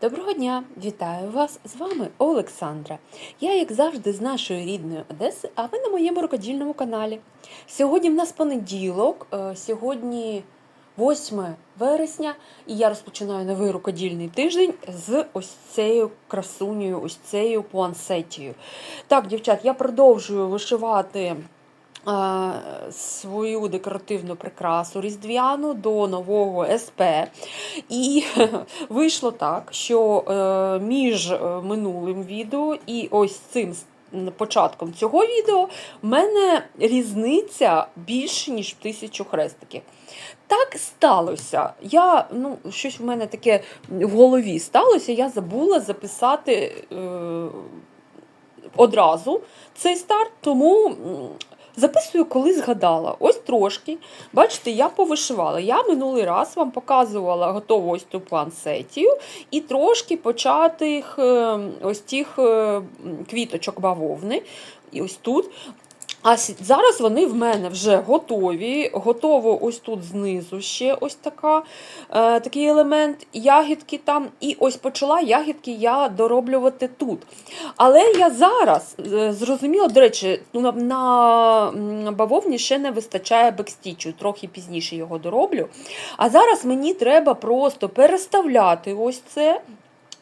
Доброго дня! Вітаю вас! З вами Олександра. Я, як завжди, з нашої рідної Одеси, а ви на моєму рукодільному каналі. Сьогодні в нас понеділок, е, сьогодні 8 вересня, і я розпочинаю новий рукодільний тиждень з ось цією красунею, ось цією пуансетією. Так, дівчат, я продовжую вишивати. Е, Свою декоративну прикрасу різдвяну до нового СП. І вийшло так, що е, між е, минулим відео і ось цим початком цього відео в мене різниця більше, ніж в тисячу хрестиків. Так сталося. Я, ну, щось в мене таке в голові сталося, я забула записати одразу цей старт, тому. Записую, коли згадала. Ось трошки. Бачите, я повишивала. Я минулий раз вам показувала готову ось ту плансетію і трошки початих е, ось тих е, квіточок бавовни. І ось тут. А зараз вони в мене вже готові. Готово ось тут знизу ще ось така, е, такий елемент ягідки там. І ось почала ягідки я дороблювати тут. Але я зараз е, зрозуміла, до речі, ну, на, на бавовні ще не вистачає бекстічу, трохи пізніше його дороблю. А зараз мені треба просто переставляти ось це.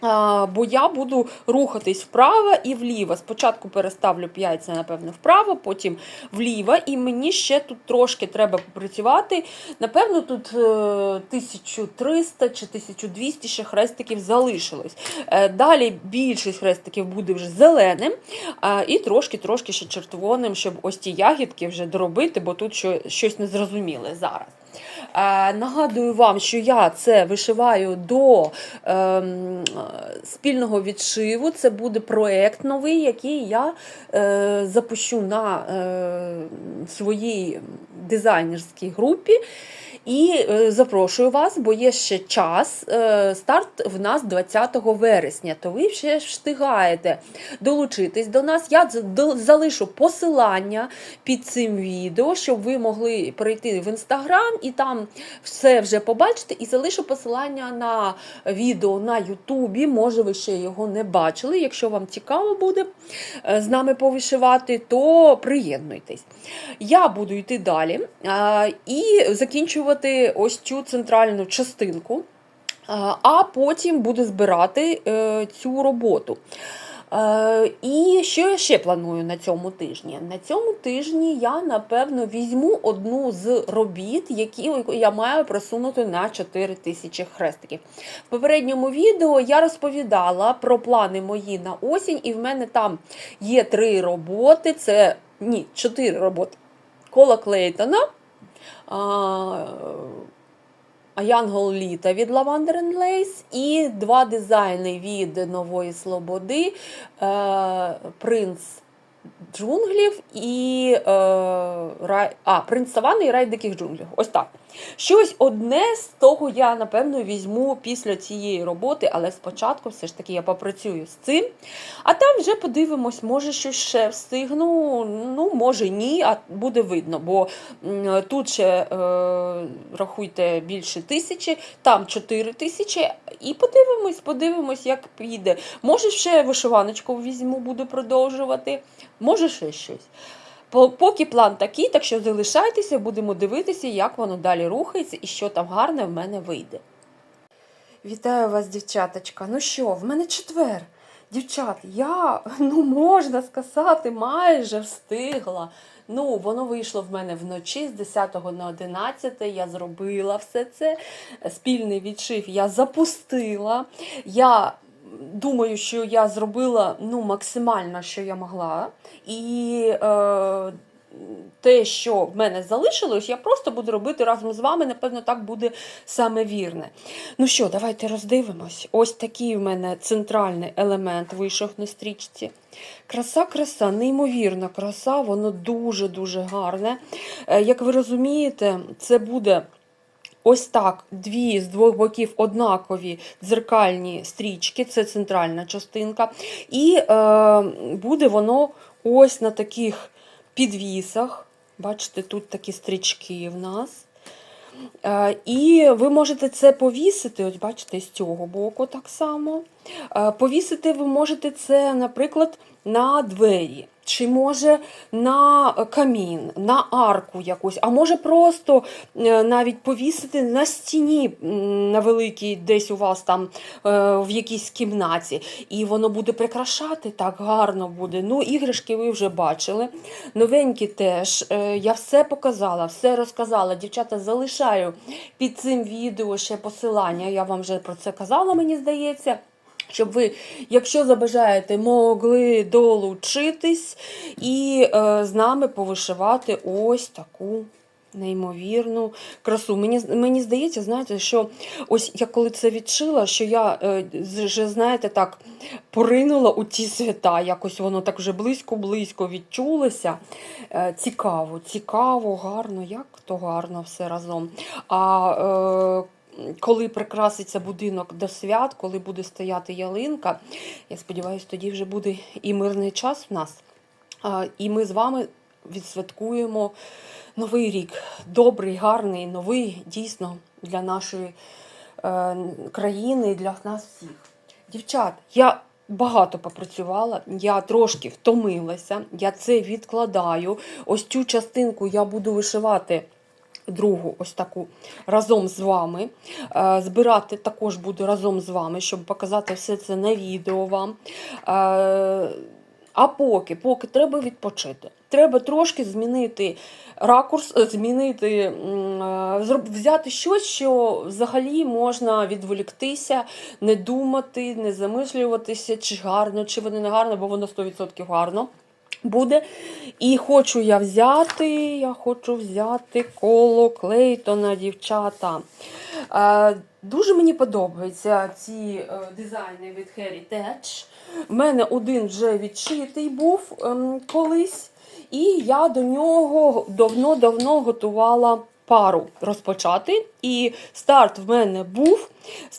Бо я буду рухатись вправо і вліво. Спочатку переставлю яйця, напевно, вправо, потім вліво, і мені ще тут трошки треба попрацювати. Напевно, тут е, 1300 чи 1200 ще хрестиків залишилось. Е, Далі більшість хрестиків буде вже зеленим, і трошки-трошки ще червоним, щоб ось ті ягідки вже доробити, бо тут щось незрозуміле зараз. Нагадую вам, що я це вишиваю до ем, спільного відшиву. Це буде проєкт новий, який я е, запущу на е, своїй дизайнерській групі. І е, запрошую вас, бо є ще час. Е, старт в нас 20 вересня, то ви ще встигаєте долучитись до нас. Я залишу посилання під цим відео, щоб ви могли перейти в інстаграм і там все вже побачити. І залишу посилання на відео на Ютубі. Може, ви ще його не бачили. Якщо вам цікаво буде е, з нами повишивати, то приєднуйтесь. Я буду йти далі і закінчувати ось цю центральну частинку, а, а потім буду збирати е, цю роботу. Е, І що я ще планую на цьому тижні? На цьому тижні я, напевно, візьму одну з робіт, які я маю просунути на 4 тисячі хрестиків. В попередньому відео я розповідала про плани мої на осінь, і в мене там є три роботи. Це ні, чотири роботи. Кола Клейтона. А, Янгол Літа від Lavender and Lace і два дизайни від Нової Слободи. Е, Принц джунглів і е, рай, а, Принц Савани і Рай диких джунглів. Ось так. Щось одне з того я, напевно, візьму після цієї роботи, але спочатку все ж таки я попрацюю з цим. А там вже подивимось, може щось ще встигну. Ну, може ні, а буде видно, бо тут ще е, рахуйте більше тисячі, там 4 тисячі. І подивимось, подивимось, як піде. Може, ще вишиваночку візьму, буду продовжувати, може ще щось. Поки план такий, так що залишайтеся, будемо дивитися, як воно далі рухається і що там гарне в мене вийде. Вітаю вас, дівчаточка. Ну що, в мене четвер. Дівчат, я, ну можна сказати, майже встигла. Ну, воно вийшло в мене вночі з 10 на 11. Я зробила все це. Спільний відшив я запустила. Я думаю, що я зробила ну, максимально, що я могла. І е, те, що в мене залишилось, я просто буду робити разом з вами. Напевно, так буде саме вірне. Ну що, давайте роздивимось. Ось такий в мене центральний елемент вийшов на стрічці. Краса, краса, неймовірна краса, воно дуже-дуже гарне. Е, Як ви розумієте, це буде. Ось так, дві з двох боків однакові дзеркальні стрічки, це центральна частинка. І е, буде воно ось на таких підвісах. Бачите, тут такі стрічки в нас. Е, І ви можете це повісити, ось бачите, з цього боку так само. Е, Повісити ви можете це, наприклад, на двері, чи може на камін, на арку якусь, а може просто е, навіть повісити на стіні на великій, десь у вас там е, в якійсь кімнаті. І воно буде прикрашати так гарно буде. Ну, іграшки ви вже бачили. Новенькі теж. Е, Я все показала, все розказала. Дівчата, залишаю під цим відео ще посилання. Я вам вже про це казала, мені здається. Щоб ви, якщо забажаєте, могли долучитись і е, з нами повишивати ось таку неймовірну красу. Мені, мені здається, знаєте, що ось я коли це відшила, що я е, вже, знаєте, так поринула у ті свята, якось воно так вже близько-близько відчулося. Е, цікаво, цікаво, гарно, як то гарно все разом. А е, коли прикраситься будинок до свят, коли буде стояти ялинка, я сподіваюся, тоді вже буде і мирний час в нас. І ми з вами відсвяткуємо новий рік. Добрий, гарний, новий, дійсно, для нашої е, країни і для нас всіх. Дівчат, я багато попрацювала, я трошки втомилася, я це відкладаю. Ось цю частинку я буду вишивати. Другу, ось таку разом з вами. Е, Збирати також буду разом з вами, щоб показати все це на відео вам. Е, А поки, поки треба відпочити. Треба трошки змінити ракурс, е, змінити, взяти щось, що взагалі можна відволіктися, не думати, не замислюватися, чи гарно, чи воно не гарно, бо воно 100% гарно буде. І хочу я взяти, я хочу взяти коло Клейтона, дівчата. Е, дуже мені подобаються ці е, дизайни від Heritage. В мене один вже відшитий був е, колись, і я до нього давно-давно готувала пару розпочати. І старт в мене був,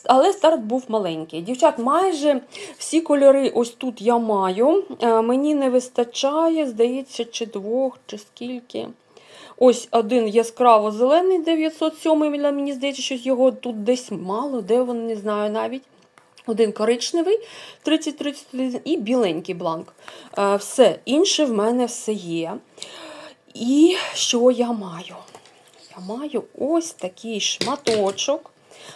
але старт був маленький. Дівчат, майже всі кольори ось тут я маю. Е, Мені не вистачає, здається, чи двох, чи скільки. Ось один яскраво зелений 907, але мені здається, що його тут десь мало, де вони не знаю навіть. Один коричневий 3031 і біленький бланк. Е, Все, інше в мене все є. І що я маю? Я маю ось такий шматочок.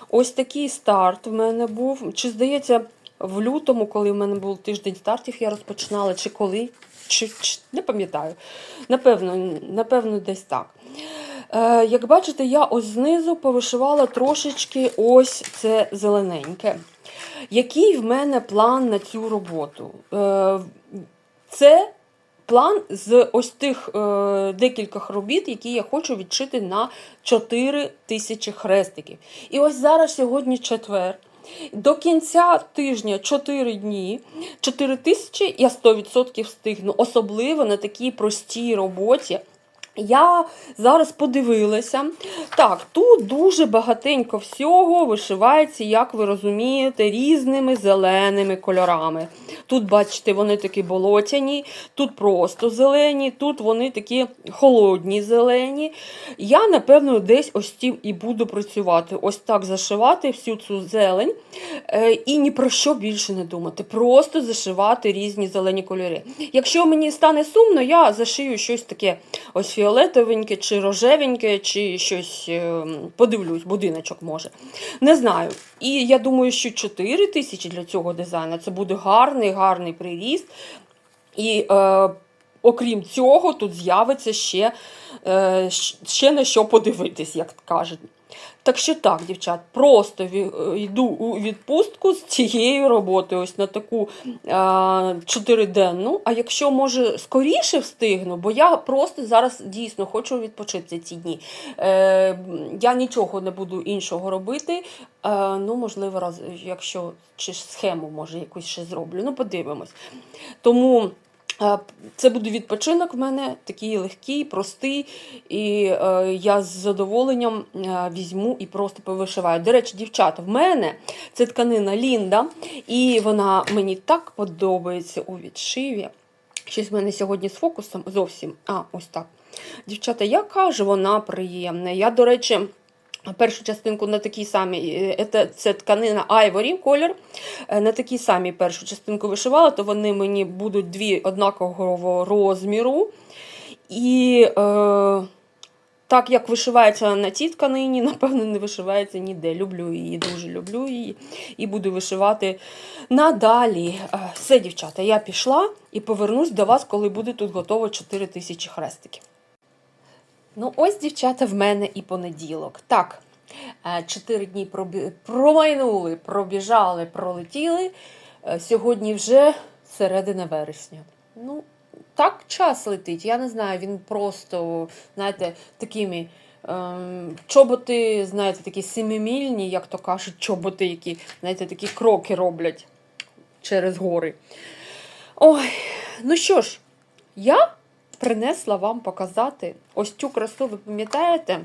Ось такий старт в мене був. Чи здається, в лютому, коли в мене був тиждень стартів, я розпочинала, чи коли, чи, чи не пам'ятаю. Напевно, напевно, десь так. Е, як бачите, я ось знизу повишивала трошечки ось це зелененьке. Який в мене план на цю роботу? Е, це план з ось тих е, декількох робіт, які я хочу відшити на 4 тисячі хрестиків. І ось зараз сьогодні четвер. До кінця тижня 4 дні, 4 тисячі я 100% встигну, особливо на такій простій роботі. Я зараз подивилася. Так, тут дуже багатенько всього вишивається, як ви розумієте, різними зеленими кольорами. Тут, бачите, вони такі болотяні, тут просто зелені, тут вони такі холодні зелені. Я, напевно, десь ось тим і буду працювати. Ось так зашивати всю цю зелень е, і ні про що більше не думати. Просто зашивати різні зелені кольори. Якщо мені стане сумно, я зашию щось таке ось фіолетовеньке, чи рожевеньке, чи щось е, подивлюсь, будиночок може. Не знаю. І я думаю, що 4 тисячі для цього дизайну це буде гарний, гарний приріст. І е, окрім цього, тут з'явиться ще, е, ще на що подивитись, як кажуть. Так що так, дівчат, просто е, йду у відпустку з цією роботою, ось на таку чотириденну. А якщо може скоріше встигну, бо я просто зараз дійсно хочу відпочити ці дні. Е, я нічого не буду іншого робити. Е, ну, можливо, раз, якщо чи схему може якусь ще зроблю. Ну, подивимось. Тому. Е, Це буде відпочинок в мене, такий легкий, простий, і е, я з задоволенням е, візьму і просто повишиваю. До речі, дівчата, в мене це тканина Лінда, і вона мені так подобається у відшиві. Щось в мене сьогодні з фокусом зовсім. А, ось так. Дівчата, яка ж вона приємна. Я, до речі, Першу частинку на такій самій, е, це, тканина Ivory колір. Е, На такій самій першу частинку вишивала, то вони мені будуть дві однакового розміру. І е, так як вишивається на цій тканині, напевно, не вишивається ніде. Люблю її, дуже люблю її і буду вишивати надалі. Е, Все, дівчата, я пішла і повернусь до вас, коли буде тут готово 4 тисячі хрестиків. Ну, ось, дівчата, в мене і понеділок. Так, е, чотири дні пробі... промайнули, пробіжали, пролетіли. Е, Сьогодні вже середина вересня. Ну, так час летить. Я не знаю, він просто, знаєте, такими ем, чоботи, знаєте, такі семимільні, як то кажуть, чоботи, які, знаєте, такі кроки роблять через гори. Ой, ну що ж, я принесла вам показати ось цю красу. Ви пам'ятаєте,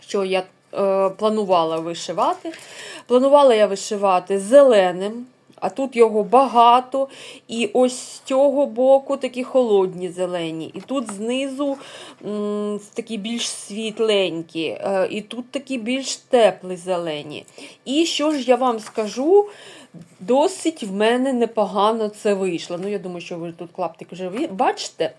що я е, планувала вишивати? Планувала я вишивати зеленим, а тут його багато. І ось з цього боку такі холодні зелені. І тут знизу м, такі більш світленькі, е, і тут такі більш теплі зелені. І що ж я вам скажу? Досить в мене непогано це вийшло. Ну, я думаю, що ви тут клаптик вже бачите.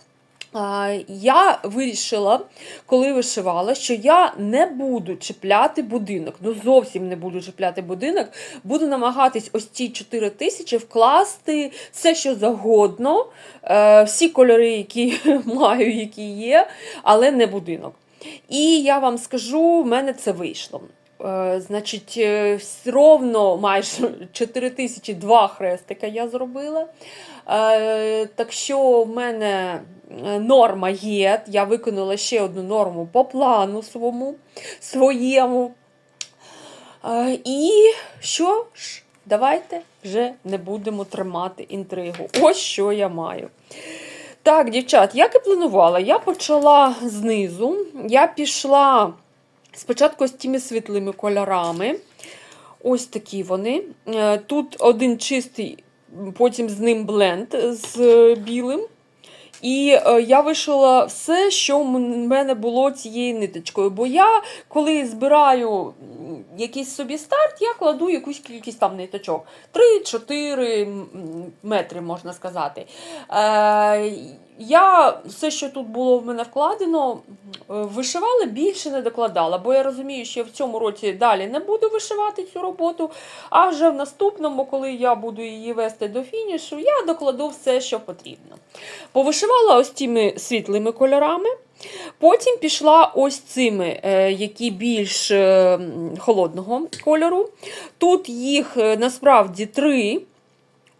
Я вирішила, коли вишивала, що я не буду чіпляти будинок. Ну, зовсім не буду чіпляти будинок. Буду намагатись ось ці 4 тисячі вкласти все, що завгодно, е, всі кольори, які маю, які є, але не будинок. І я вам скажу, в мене це вийшло. Е, Значить, е, ровно майже 4 тисячі два хрестика я зробила. Е, Так що в мене норма є. Я виконала ще одну норму по плану своєму. своєму. І що ж, давайте вже не будемо тримати інтригу. Ось що я маю. Так, дівчат, як і планувала, я почала знизу. Я пішла спочатку з тими світлими кольорами. Ось такі вони. Е, Тут один чистий, потім з ним бленд з е, білим. І е, я вишила все, що в мене було цією ниточкою. Бо я, коли збираю якийсь собі старт, я кладу якусь кількість там ниточок. 3-4 метри, можна сказати. Я все, що тут було в мене вкладено, е, вишивала, більше не докладала, бо я розумію, що я в цьому році далі не буду вишивати цю роботу, а вже в наступному, коли я буду її вести до фінішу, я докладу все, що потрібно. Повишивала ось цими світлими кольорами. Потім пішла ось цими, е, які більш е, холодного кольору. Тут їх насправді три.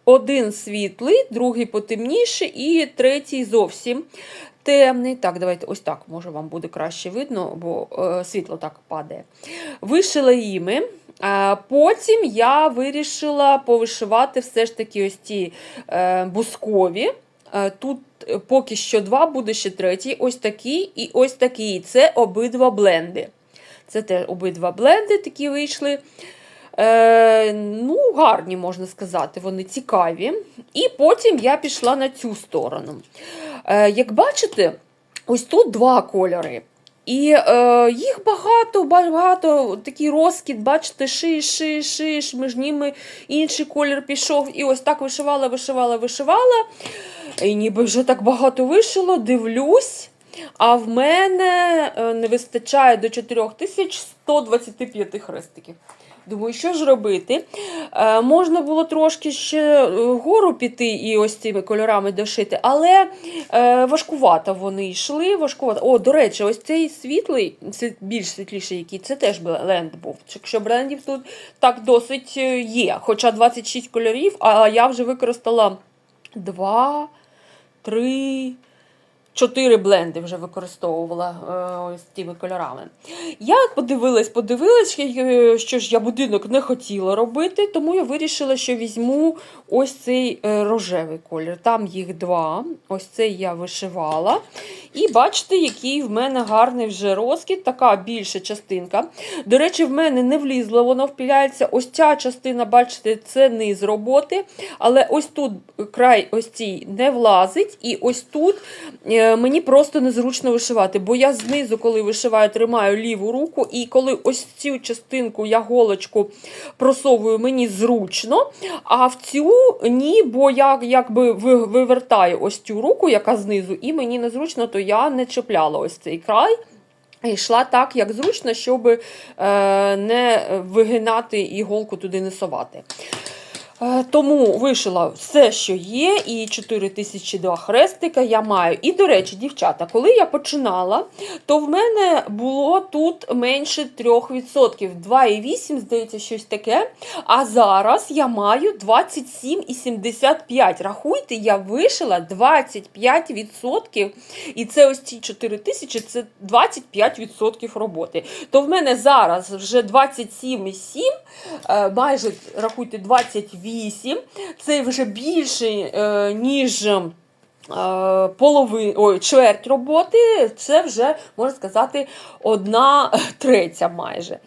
Один світлий, другий потемніший і третій зовсім темний. Так, давайте ось так, може вам буде краще видно, бо е, світло так падає. Вишила їми. А потім я вирішила повишивати все ж таки ось ці е, бускові. Е, Тут поки що два, буде ще третій. Ось такий і ось такий. Це обидва бленди. Це теж обидва бленди такі вийшли. Е, ну, гарні, можна сказати, вони цікаві. І потім я пішла на цю сторону. Е, як бачите, ось тут два кольори. І е, їх багато, багато, такий розкіт, бачите, шиш, шиш, шиш, між ними інший колір пішов. І ось так вишивала, вишивала, вишивала. І ніби вже так багато вишило, дивлюсь. А в мене е, не вистачає до 4125 хрестиків. Думаю, що ж робити? Е, можна було трошки ще е, вгору піти і ось цими кольорами дошити, але е, важкувато вони йшли. Важкувато. О, до речі, ось цей світлий, це більш світліший, який це теж бленд був. Якщо брендів тут так досить е, є. Хоча 26 кольорів, а я вже використала 2, 3. Чотири бленди вже використовувала е, ось тими кольорами. Я подивилась, подивилась, е, що ж я будинок не хотіла робити, тому я вирішила, що візьму ось цей е, рожевий колір. Там їх два. Ось цей я вишивала. І бачите, який в мене гарний вже розкіт, така більша частинка. До речі, в мене не влізло, воно впіляється. Ось ця частина, бачите, це низ роботи. Але ось тут край ось цій не влазить, і ось тут е, мені просто незручно вишивати, бо я знизу, коли вишиваю, тримаю ліву руку, і коли ось цю частинку я голочку просовую, мені зручно, а в цю ні, бо я якби вивертаю ось цю руку, яка знизу, і мені незручно, то я не чіпляла ось цей край. І йшла так, як зручно, щоб е, не вигинати іголку туди не совати. Е, Тому вишила все, що є, і 4002 хрестика я маю. І, до речі, дівчата, коли я починала, то в мене було тут менше 3%, 2,8, здається, щось таке. А зараз я маю 27,75. Рахуйте, я вишила 25%. І це ось ці 4 тисячі, це 25% роботи. То в мене зараз вже 27,7, е, майже рахуйте 28. Це вже більше, ніж. е, Полови, ой, чверть роботи, це вже, можна сказати, одна третя майже.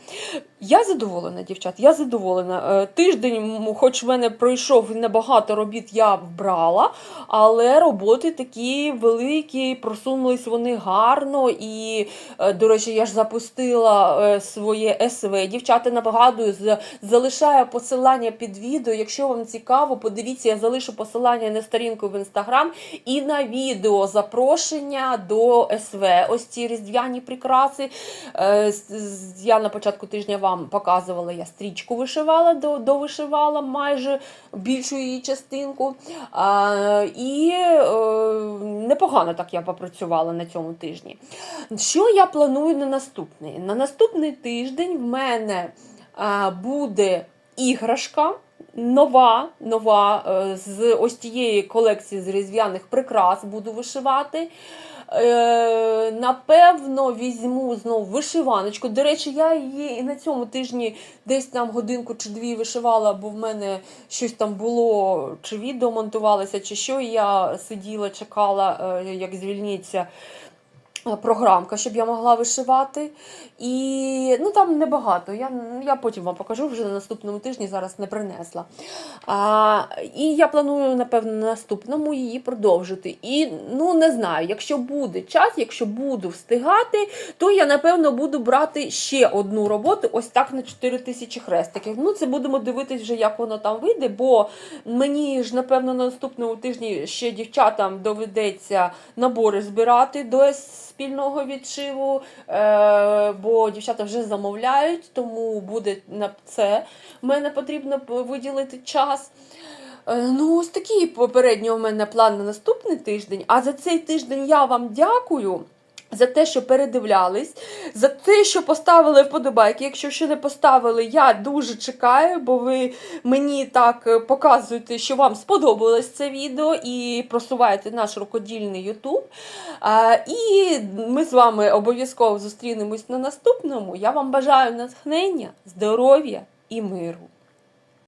Я задоволена, дівчат, я задоволена. Е, Тиждень, хоч в мене пройшов небагато робіт я вбрала, але роботи такі великі, просунулись вони гарно. І, е, до речі, я ж запустила е, своє СВ. Дівчата, нагадую, залишаю посилання під відео. Якщо вам цікаво, подивіться, я залишу посилання на сторінку в інстаграм і на відео запрошення до СВ. Ось ці різдвяні прикраси. Я на початку тижня вам показувала, я стрічку вишивала, довишивала майже більшу її частинку. І е, непогано так я попрацювала на цьому тижні. Що я планую на наступний? На наступний тиждень в мене буде іграшка. Нова, нова е, з ось тієї колекції з різдвяних прикрас буду вишивати. Е, напевно, візьму знову вишиваночку. До речі, я її і на цьому тижні десь там годинку чи дві вишивала, бо в мене щось там було, чи відео монтувалося, чи що. і Я сиділа, чекала, е, як звільниться. Е, Програмка, щоб я могла вишивати. І ну там небагато. Я, я потім вам покажу вже на наступному тижні, зараз не принесла. А, і я планую, напевно, на наступному її продовжити. І ну не знаю, якщо буде час, якщо буду встигати, то я напевно буду брати ще одну роботу, ось так на 4 тисячі хрестиків. Ну, це будемо дивитись вже, як воно там вийде, бо мені ж, напевно, на наступному тижні ще дівчатам доведеться набори збирати до спільного відшиву, е, бо дівчата вже замовляють, тому буде на це мене потрібно виділити час. Е, Ну, ось такий попередній у мене план на наступний тиждень. А за цей тиждень я вам дякую. За те, що передивлялись, за те, що поставили вподобайки. Якщо ще не поставили, я дуже чекаю, бо ви мені так е, показуєте, що вам сподобалось це відео і просуваєте наш рукодільний Ютуб. І ми з вами обов'язково зустрінемось на наступному. Я вам бажаю натхнення, здоров'я і миру.